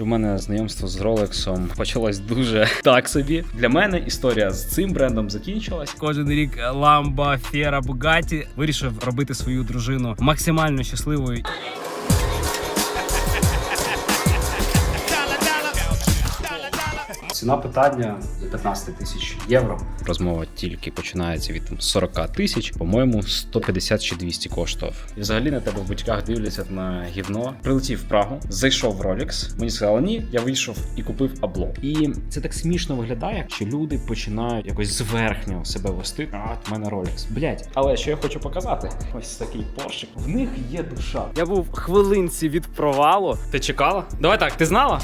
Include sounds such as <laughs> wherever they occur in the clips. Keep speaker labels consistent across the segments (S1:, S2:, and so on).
S1: У мене знайомство з Ролексом почалось дуже <laughs> так собі. Для мене історія з цим брендом закінчилась.
S2: Кожен рік Ламба, Фера, Бугаті вирішив робити свою дружину максимально щасливою.
S1: Ціна питання за 15 тисяч євро. Розмова тільки починається від там, 40 тисяч. По-моєму, 150 чи 200 коштував. І взагалі на тебе в батьках дивляться на гівно. Прилетів в Прагу, зайшов в Rolex. Мені сказали ні, я вийшов і купив абло. І це так смішно виглядає, що люди починають якось зверхньо себе вести. А от в мене Rolex. Блять, але що я хочу показати? Ось такий поршик. В них є душа.
S2: Я був хвилинці від провалу.
S1: Ти чекала? Давай так, ти знала?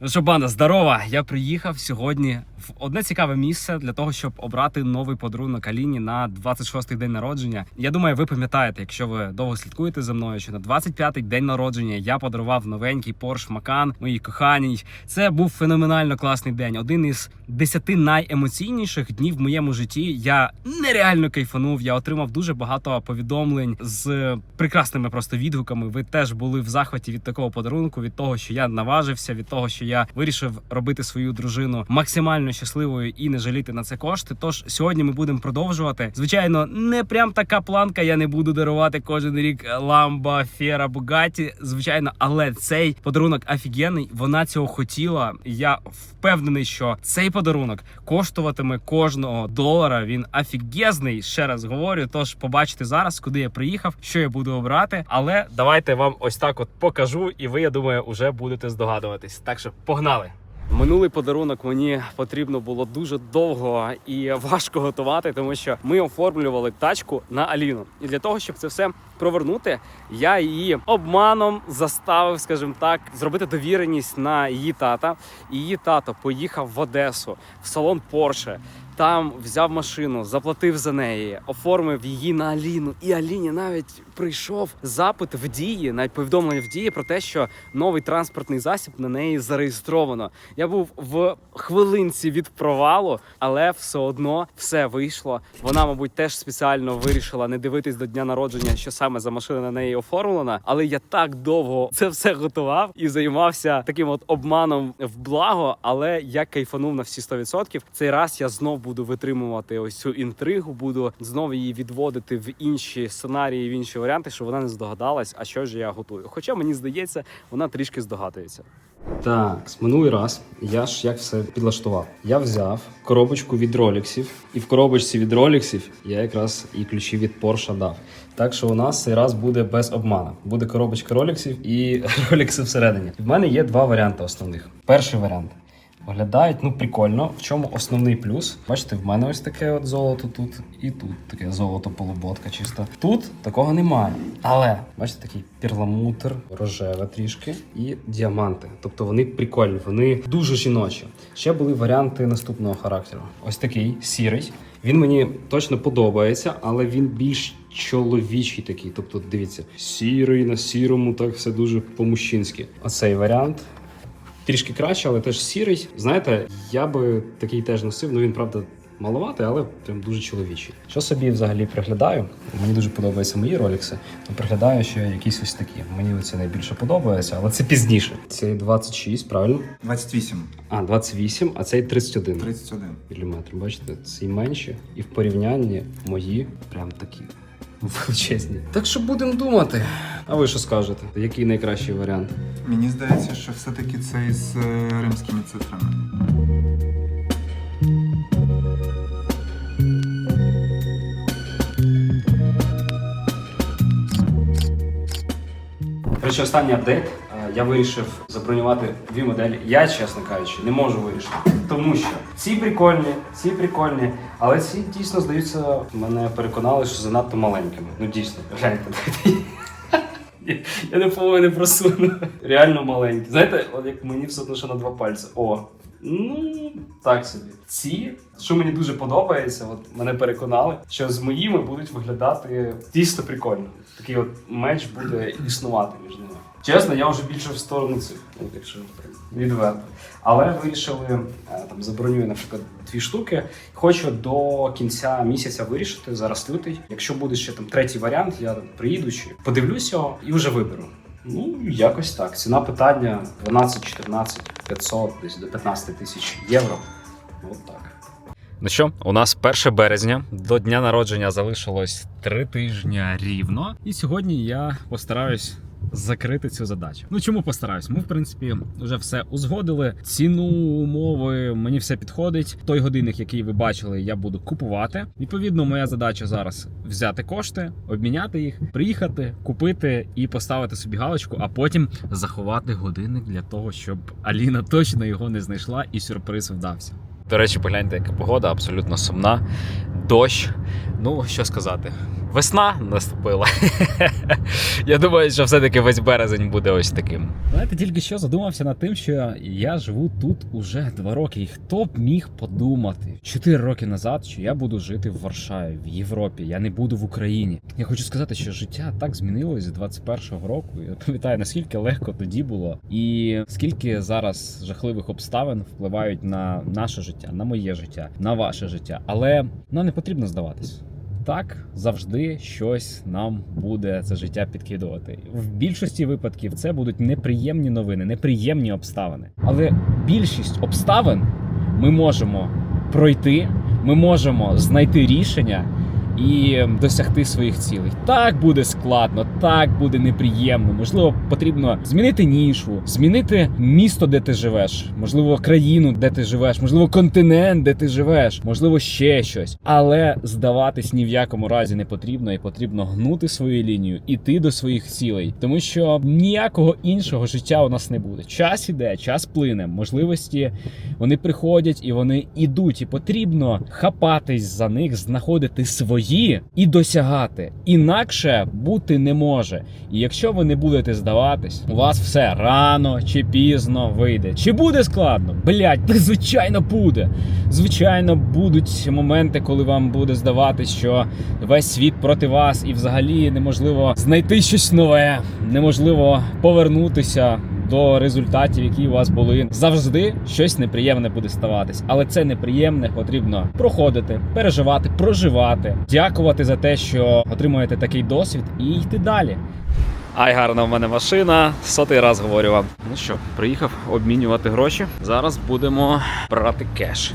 S2: Ну що, банда, здорова! Я приїхав сьогодні в одне цікаве місце для того, щоб обрати новий подарунок Аліні на 26-й день народження. Я думаю, ви пам'ятаєте, якщо ви довго слідкуєте за мною, що на 25-й день народження я подарував новенький Porsche Macan моїй коханій. Це був феноменально класний день. Один із десяти найемоційніших днів в моєму житті. Я нереально кайфанув. Я отримав дуже багато повідомлень з прекрасними просто відгуками. Ви теж були в захваті від такого подарунку, від того, що я наважився, від того, що я вирішив робити свою дружину максимально щасливою і не жаліти на це кошти. Тож сьогодні ми будемо продовжувати. Звичайно, не прям така планка. Я не буду дарувати кожен рік ламба, фера, бугаті. Звичайно, але цей подарунок офігенний. Вона цього хотіла. Я впевнений, що цей подарунок коштуватиме кожного долара. Він офігезний. Ще раз говорю. Тож побачите зараз, куди я приїхав, що я буду обрати. Але давайте вам ось так от покажу, і ви, я думаю, вже будете здогадуватись. Так що погнали. Минулий подарунок мені потрібно було дуже довго і важко готувати, тому що ми оформлювали тачку на Аліну. І для того, щоб це все провернути, я її обманом заставив, скажімо так, зробити довіреність на її тата. І її тато поїхав в Одесу в салон Порше. Там взяв машину, заплатив за неї, оформив її на Аліну. І Аліні навіть прийшов запит в дії, навіть повідомлення в дії про те, що новий транспортний засіб на неї зареєстровано. Я був в хвилинці від провалу, але все одно все вийшло. Вона, мабуть, теж спеціально вирішила не дивитись до дня народження, що саме за машина на неї оформлена. Але я так довго це все готував і займався таким от обманом в благо. Але я кайфанув на всі 100%. Цей раз я знов буду витримувати ось цю інтригу, буду знов її відводити в інші сценарії, в інші варіанти, щоб вона не здогадалась, а що ж я готую. Хоча мені здається, вона трішки здогадується. Так, минулий раз я ж як все підлаштував. Я взяв коробочку від роліксів, і в коробочці від роліксів я якраз і ключі від Porsche дав. Так що у нас цей раз буде без обмана. Буде коробочка роліксів і <laughs> ролікси всередині. В мене є два варіанти основних. Перший варіант. Виглядають ну прикольно. В чому основний плюс? Бачите, в мене ось таке от золото тут, і тут таке золото полуботка чисто. Тут такого немає. Але бачите, такий перламутр, рожеве трішки і діаманти. Тобто вони прикольні, вони дуже жіночі. Ще були варіанти наступного характеру. Ось такий сірий. Він мені точно подобається, але він більш чоловічий такий. Тобто, дивіться, сірий на сірому, так все дуже по-мужчинськи. Оцей варіант трішки краще, але теж сірий. Знаєте, я би такий теж носив. Ну він правда маловатий, але прям дуже чоловічий. Що собі взагалі приглядаю? Мені дуже подобаються мої ролікси. То приглядаю ще якісь ось такі. Мені це найбільше подобається, але це пізніше. Цей 26, правильно?
S3: 28,
S1: А, 28, а цей 31
S3: 31.
S1: міліметр. Бачите, ці менші. І в порівнянні мої прям такі. Величезні. Так що будемо думати. А ви що скажете? Який найкращий варіант?
S3: Мені здається, що все-таки це із е, римськими цифрами.
S1: Коротше, останній апдейт. Я вирішив забронювати дві моделі. Я, чесно кажучи, не можу вирішити. Тому що ці прикольні, ці прикольні, але ці дійсно здаються, мене переконали, що занадто маленькими. Ну дійсно, гляньте. Я не по не просуну. Реально маленькі. Знаєте, от як мені все одно, що на два пальці. О. Ну, так собі. Ці, що мені дуже подобається, от мене переконали, що з моїми будуть виглядати дійсно прикольно. Такий от меч буде існувати між ними.
S2: Чесно, я вже більше в сторону цих, якщо відверто. Але вирішили е, там забронюю, наприклад, дві штуки. Хочу до кінця місяця вирішити зараз лютий. Якщо буде ще там третій варіант, я приїду чи подивлюсь його і вже виберу. Ну, якось так. Ціна питання 12, 14, 500, десь до 15 тисяч євро. От так.
S1: Ну що, у нас 1 березня до дня народження залишилось три тижні рівно. І сьогодні я постараюсь закрити цю задачу. Ну чому постараюсь? Ми, в принципі, вже все узгодили. Ціну, умови, мені все підходить. Той годинник, який ви бачили, я буду купувати. Відповідно, моя задача зараз взяти кошти, обміняти їх, приїхати, купити і поставити собі галочку, а потім заховати годинник для того, щоб Аліна точно його не знайшла і сюрприз вдався. До речі, погляньте, яка погода абсолютно сумна. Дощ. Ну, що сказати, весна наступила. Я думаю, що все-таки весь березень буде ось таким. Знаєте, тільки що задумався над тим, що я живу тут уже два роки. І хто б міг подумати чотири роки назад, що я буду жити в Варшаві, в Європі, я не буду в Україні. Я хочу сказати, що життя так змінилось з 21-го року. Я пам'ятаю, наскільки легко тоді було, і скільки зараз жахливих обставин впливають на наше життя, на моє життя, на ваше життя. Але нам не потрібно здаватись. Так, завжди щось нам буде це життя підкидувати. В більшості випадків це будуть неприємні новини, неприємні обставини. Але більшість обставин ми можемо пройти, ми можемо знайти рішення і досягти своїх цілей. Так буде складно, так буде неприємно. Можливо, потрібно змінити нішу, змінити місто, де ти живеш, можливо, країну, де ти живеш, можливо, континент, де ти живеш, можливо, ще щось. Але здаватись ні в якому разі не потрібно, і потрібно гнути свою лінію, іти до своїх цілей, тому що ніякого іншого життя у нас не буде. Час іде, час плине, можливості вони приходять і вони ідуть, і потрібно хапатись за них, знаходити свої і досягати. Інакше бути не може. І якщо ви не будете здаватись, у вас все рано чи пізно вийде. Чи буде складно? Блять, звичайно буде. Звичайно, будуть моменти, коли вам буде здаватись, що весь світ проти вас, і взагалі неможливо знайти щось нове, неможливо повернутися до результатів, які у вас були. Завжди щось неприємне буде ставатись, але це неприємне потрібно проходити, переживати, проживати, дякувати за те, що отримуєте такий досвід, і йти далі. Ай, гарна в мене машина. Сотий раз говорю вам. Ну що, приїхав обмінювати гроші. Зараз будемо брати кеш.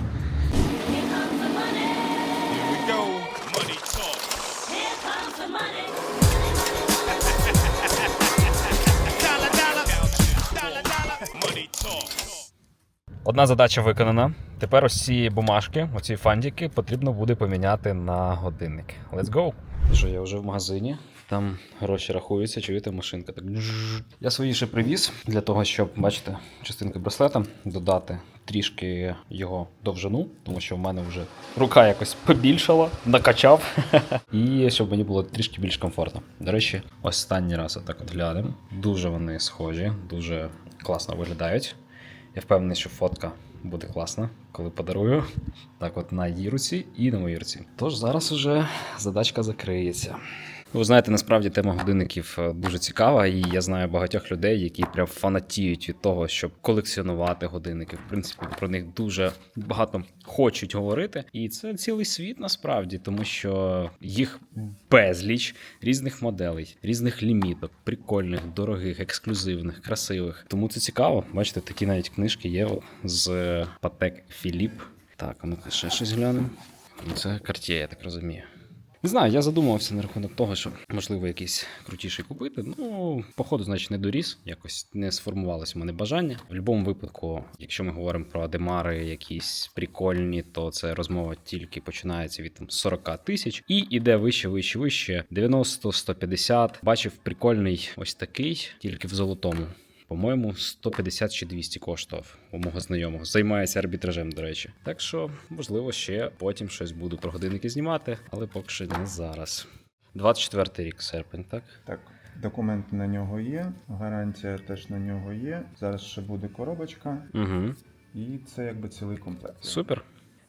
S1: Одна задача виконана. Тепер ось бумажки, оці фандики, потрібно буде поміняти на годинник. Let's go! Що я вже в магазині. Там гроші рахуються, чуєте, машинка так. Я свої ще привіз для того, щоб бачите, частинки браслета додати трішки його довжину, тому що в мене вже рука якось побільшала, накачав. <laughs> І щоб мені було трішки більш комфортно. До речі, останній раз отак от глянемо. Дуже вони схожі, дуже класно виглядають. Я впевнений, що фотка буде класна, коли подарую. Так, от на її руці і на моїй руці. Тож зараз уже задачка закриється. Ви знаєте, насправді тема годинників е, дуже цікава, і я знаю багатьох людей, які прям фанатіють від того, щоб колекціонувати годинники. В принципі, про них дуже багато хочуть говорити. І це цілий світ насправді, тому що їх безліч різних моделей, різних ліміток, прикольних, дорогих, ексклюзивних, красивих. Тому це цікаво. Бачите, такі навіть книжки є з Patek Philippe. Так, а ну-ка ще щось глянемо. Ну, Це Cartier, я так розумію. Не знаю, я задумувався на рахунок того, що можливо якийсь крутіший купити. Ну, походу, значить, не доріс, якось не сформувалось в мене бажання. В будь-якому випадку, якщо ми говоримо про демари, якісь прикольні, то це розмова тільки починається від там 40 тисяч і іде вище, вище, вище. 90, 150. Бачив прикольний ось такий, тільки в золотому. По-моєму, 150 чи 200 коштував у мого знайомого. Займається арбітражем, до речі. Так що, можливо, ще потім щось буду про годинники знімати, але поки що не зараз. 24 рік, серпень, так?
S3: Так, документи на нього є, гарантія теж на нього є. Зараз ще буде коробочка,
S1: Угу.
S3: і це якби цілий комплект.
S1: Супер.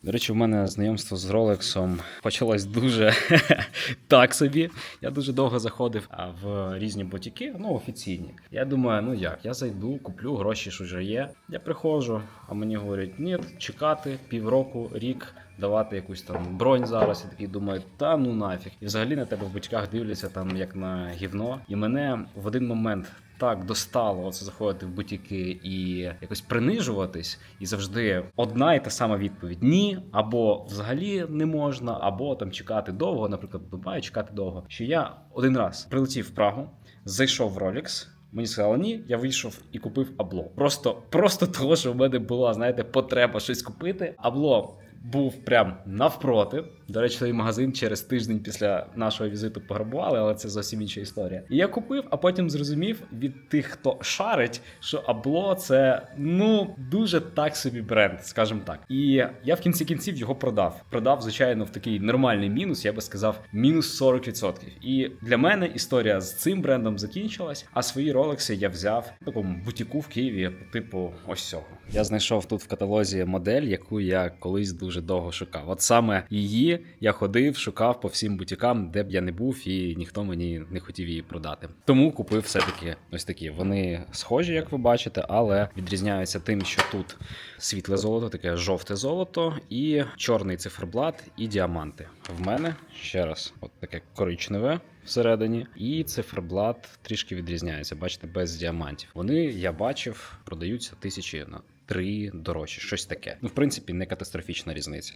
S1: До речі, в мене знайомство з Ролексом почалось дуже <laughs> так собі. Я дуже довго заходив в різні бутіки, ну офіційні. Я думаю, ну як, я зайду, куплю гроші, що вже є. Я приходжу, а мені говорять, ні, чекати півроку, рік. Давати якусь там бронь зараз, я такий думаю, та ну нафіг. І взагалі на тебе в бутіках дивляться там як на гівно. І мене в один момент так достало оце заходити в бутіки і якось принижуватись, і завжди одна і та сама відповідь: ні, або взагалі не можна, або там чекати довго. Наприклад, в чекати довго. Що я один раз прилетів в Прагу, зайшов в Rolex, Мені сказали ні, я вийшов і купив абло. Просто, просто того, що в мене була, знаєте, потреба щось купити. Абло був прям навпроти. До речі, той магазин через тиждень після нашого візиту пограбували, але це зовсім інша історія. І я купив, а потім зрозумів від тих, хто шарить, що абло це ну дуже так собі бренд, скажімо так. І я в кінці кінців його продав. Продав, звичайно, в такий нормальний мінус, я би сказав, мінус 40%. І для мене історія з цим брендом закінчилась. А свої ролекси я взяв в такому бутіку в Києві, типу ось цього. Я знайшов тут в каталозі модель, яку я колись дуже довго шукав. От саме її я ходив, шукав по всім бутікам, де б я не був, і ніхто мені не хотів її продати. Тому купив все-таки ось такі. Вони схожі, як ви бачите, але відрізняються тим, що тут світле золото, таке жовте золото, і чорний циферблат, і діаманти. В мене ще раз, от таке коричневе. Всередині, і циферблат трішки відрізняється. Бачите, без діамантів. Вони я бачив, продаються тисячі на три дорожче, щось таке. Ну, в принципі, не катастрофічна різниця.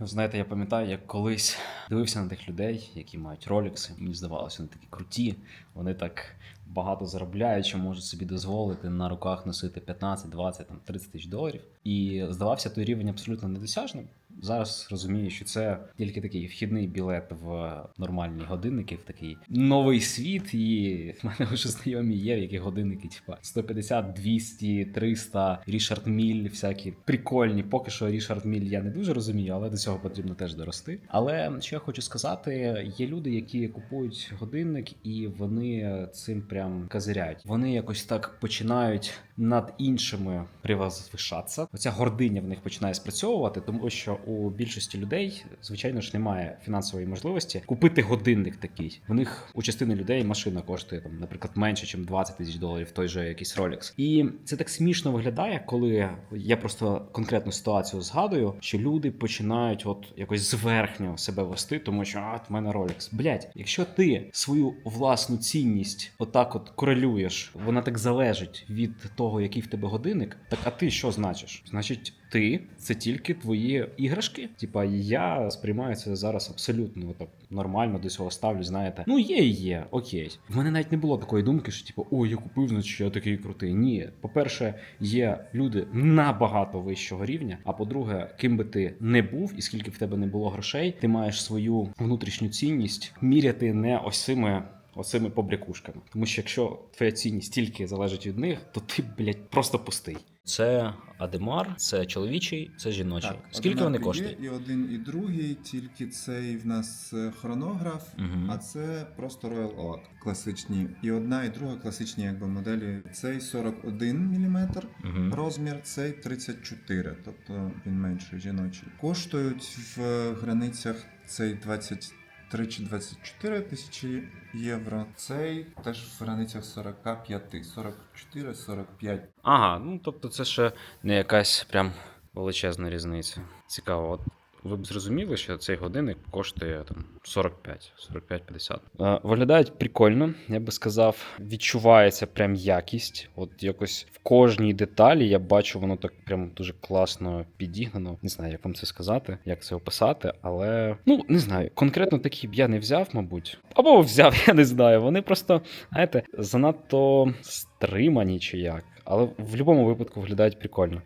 S1: Знаєте, я пам'ятаю, як колись дивився на тих людей, які мають ролікси. Мені здавалося, вони такі круті. Вони так багато заробляють, що можуть собі дозволити на руках носити 15, 20, там 30 тисяч доларів. І здавався той рівень абсолютно недосяжним. Зараз розумію, що це тільки такий вхідний білет в нормальні годинники, в такий новий світ. І в мене вже знайомі є, в яких годинники, типа 150, 200, 300, Рішард Міль, всякі прикольні. Поки що Рішард Міль я не дуже розумію, але до цього потрібно теж дорости. Але що я хочу сказати, є люди, які купують годинник, і вони цим прям казиряють. Вони якось так починають над іншими привозвишатися. Оця гординя в них починає спрацьовувати, тому що у більшості людей, звичайно ж, немає фінансової можливості купити годинник такий. В них у частини людей машина коштує там, наприклад, менше, ніж 20 тисяч доларів, той же якийсь Rolex. І це так смішно виглядає, коли я просто конкретну ситуацію згадую, що люди починають от якось зверхньо себе вести, тому що а, в мене Rolex. Блять, якщо ти свою власну цінність отак от корелюєш, вона так залежить від того, який в тебе годинник, так а ти що значиш? Значить, ти це тільки твої іграшки. Типа я сприймаю це зараз абсолютно так нормально до цього ставлю. Знаєте, ну є і є, окей. В мене навіть не було такої думки, що типу, ой, я купив, значить я такий крутий. Ні, по-перше, є люди набагато вищого рівня. А по-друге, ким би ти не був, і скільки в тебе не було грошей, ти маєш свою внутрішню цінність міряти не ось цими оцими побрякушками. Тому що якщо твоя цінність тільки залежить від них, то ти, блядь, просто пустий. Це Адемар, це чоловічий, це жіночий. Скільки вони коштують?
S3: І один, і другий, тільки цей в нас е, хронограф,
S1: Мгм.
S3: а це просто Royal Oak класичні. І одна, і друга класичні якби моделі. Цей 41 мм
S1: Мгм.
S3: розмір, цей 34, тобто він менший жіночий. Коштують в границях цей 23 чи 24 тисячі євро. Цей теж в границях 45, 44, 45.
S1: Ага, ну тобто це ще не якась прям величезна різниця. Цікаво, от ви б зрозуміли, що цей годинник коштує там 45, 45-50. Е, виглядають прикольно, я би сказав. Відчувається прям якість. От якось в кожній деталі я бачу, воно так прям дуже класно підігнано. Не знаю, як вам це сказати, як це описати, але ну не знаю. Конкретно такі б я не взяв, мабуть. Або взяв, <laughs> я не знаю. Вони просто, знаєте, занадто стримані чи як. Але в будь-якому випадку виглядають прикольно.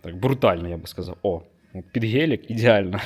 S1: Так, брутально, я би сказав. О, під гелік ідеально.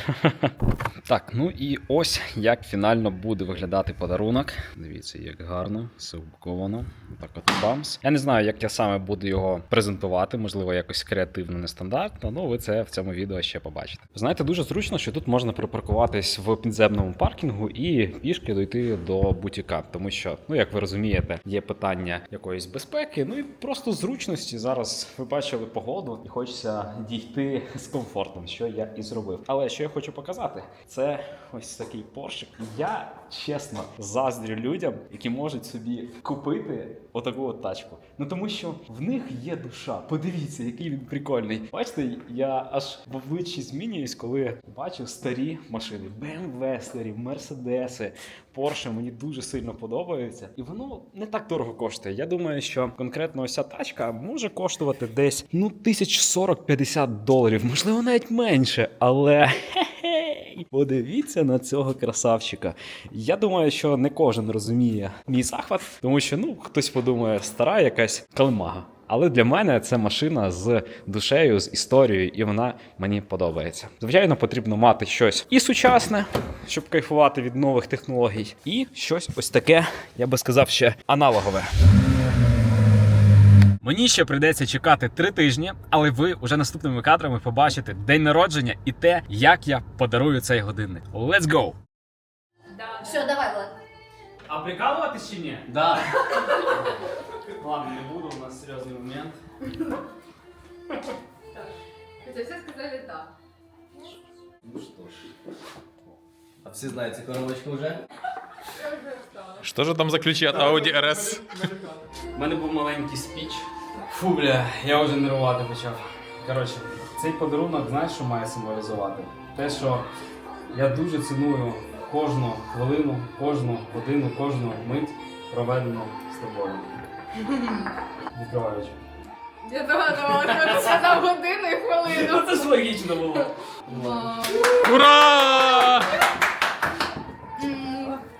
S1: <laughs> так, ну і ось як фінально буде виглядати подарунок. Дивіться, як гарно, все упаковано. Так от бамс. Я не знаю, як я саме буду його презентувати, можливо, якось креативно, нестандартно. Ну, ви це в цьому відео ще побачите. Знаєте, дуже зручно, що тут можна припаркуватись в підземному паркінгу і пішки дойти до бутіка, тому що, ну як ви розумієте, є питання якоїсь безпеки, ну і просто зручності. Зараз ви бачили погоду, і хочеться дійти з комфортом. Що я і зробив. Але що я хочу показати, це ось такий поршик. Я чесно заздрю людям, які можуть собі купити отаку от тачку. Ну тому що в них є душа. Подивіться, який він прикольний. Бачите, я аж в обличчі змінююсь, коли бачу старі машини. BMW старі, Мерседеси, Porsche мені дуже сильно подобаються. І воно не так дорого коштує. Я думаю, що конкретно ось ця тачка може коштувати десь ну 1040-50 доларів, можливо, навіть менше. Але хе-хей, подивіться на цього красавчика. Я думаю, що не кожен розуміє мій захват, тому що ну хтось подумає, стара якась калмага. Але для мене це машина з душею, з історією, і вона мені подобається. Звичайно, потрібно мати щось і сучасне, щоб кайфувати від нових технологій, і щось ось таке, я би сказав, ще аналогове. Мені ще прийдеться чекати три тижні, але ви уже наступними кадрами побачите день народження і те, як я подарую цей годинник. Let's go!
S4: Все, давай, Влад.
S1: А прикалуватись чи ні?
S5: Да.
S1: Ладно, не буду, у нас серйозний момент.
S4: Хотя все сказали да.
S5: Ну что ж. А все знаете коробочку уже?
S6: Что же там за ключи от Audi RS?
S1: У мене був маленький спіч. Фу, бля, я вже нервувати почав. Коротше, цей подарунок, знаєш, що має символізувати? Те, що я дуже ціную кожну хвилину, кожну годину, кожну мить проведену з тобою. <laughs> Відкриваючи.
S4: Я догадувала, що ти сказав годину і хвилину.
S1: Це ж логічно було.
S6: Ура!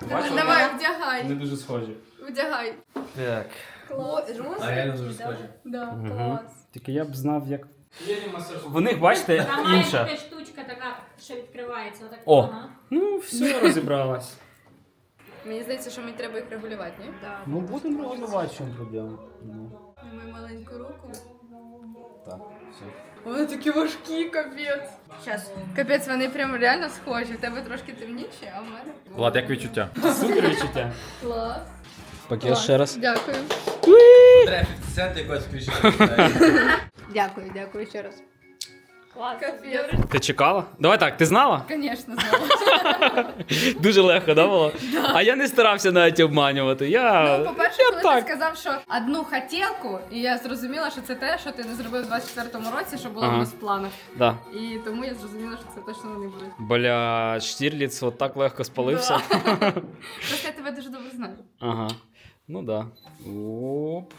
S4: Давай,
S1: Не
S4: вдягай.
S1: дуже схожі.
S4: Вдягай.
S1: Так.
S4: Клас.
S5: А реально дуже схожі.
S4: Да,
S1: Мгм.
S4: клас.
S1: Тільки я б знав, як. В них, бачите,
S7: Там має
S1: інша.
S7: бути штучка така, що відкривається. Отак.
S1: О.
S7: Ага.
S1: Ну, все, розібралась.
S4: Мені здається, що мені треба їх регулювати, ні?
S7: Да.
S1: Ну, будемо розвивати, що проблема. Ну,
S4: На мою маленьку руку.
S1: так, все.
S4: Вони такі важкі, капець. Щас. Капець, вони прям реально схожі. В тебе трошки темніші, а в мене.
S6: Влад, як відчуття?
S1: Супер відчуття.
S4: Клас.
S1: Пакет
S4: Клас.
S1: ще раз.
S4: Дякую.
S5: Треба 50 якось включити.
S4: Дякую, дякую ще раз.
S7: Клас.
S1: Ти чекала? Давай так, ти знала?
S4: Звісно, знала. <laughs>
S1: Дуже легко, да, було? А я не старався навіть обманювати. Я.
S4: Ну, по-перше,
S1: я
S4: коли
S1: так.
S4: ти сказав, що одну хотілку, і я зрозуміла, що це те, що ти не зробив у 24-му році, що було
S1: Ага.
S4: в нас в планах.
S1: Да.
S4: І тому я зрозуміла, що це точно вони будуть.
S1: Бля, Штірліц от так легко спалився. <laughs>
S4: Просто я тебе дуже добре знаю.
S1: Ага. Ну да. Оп.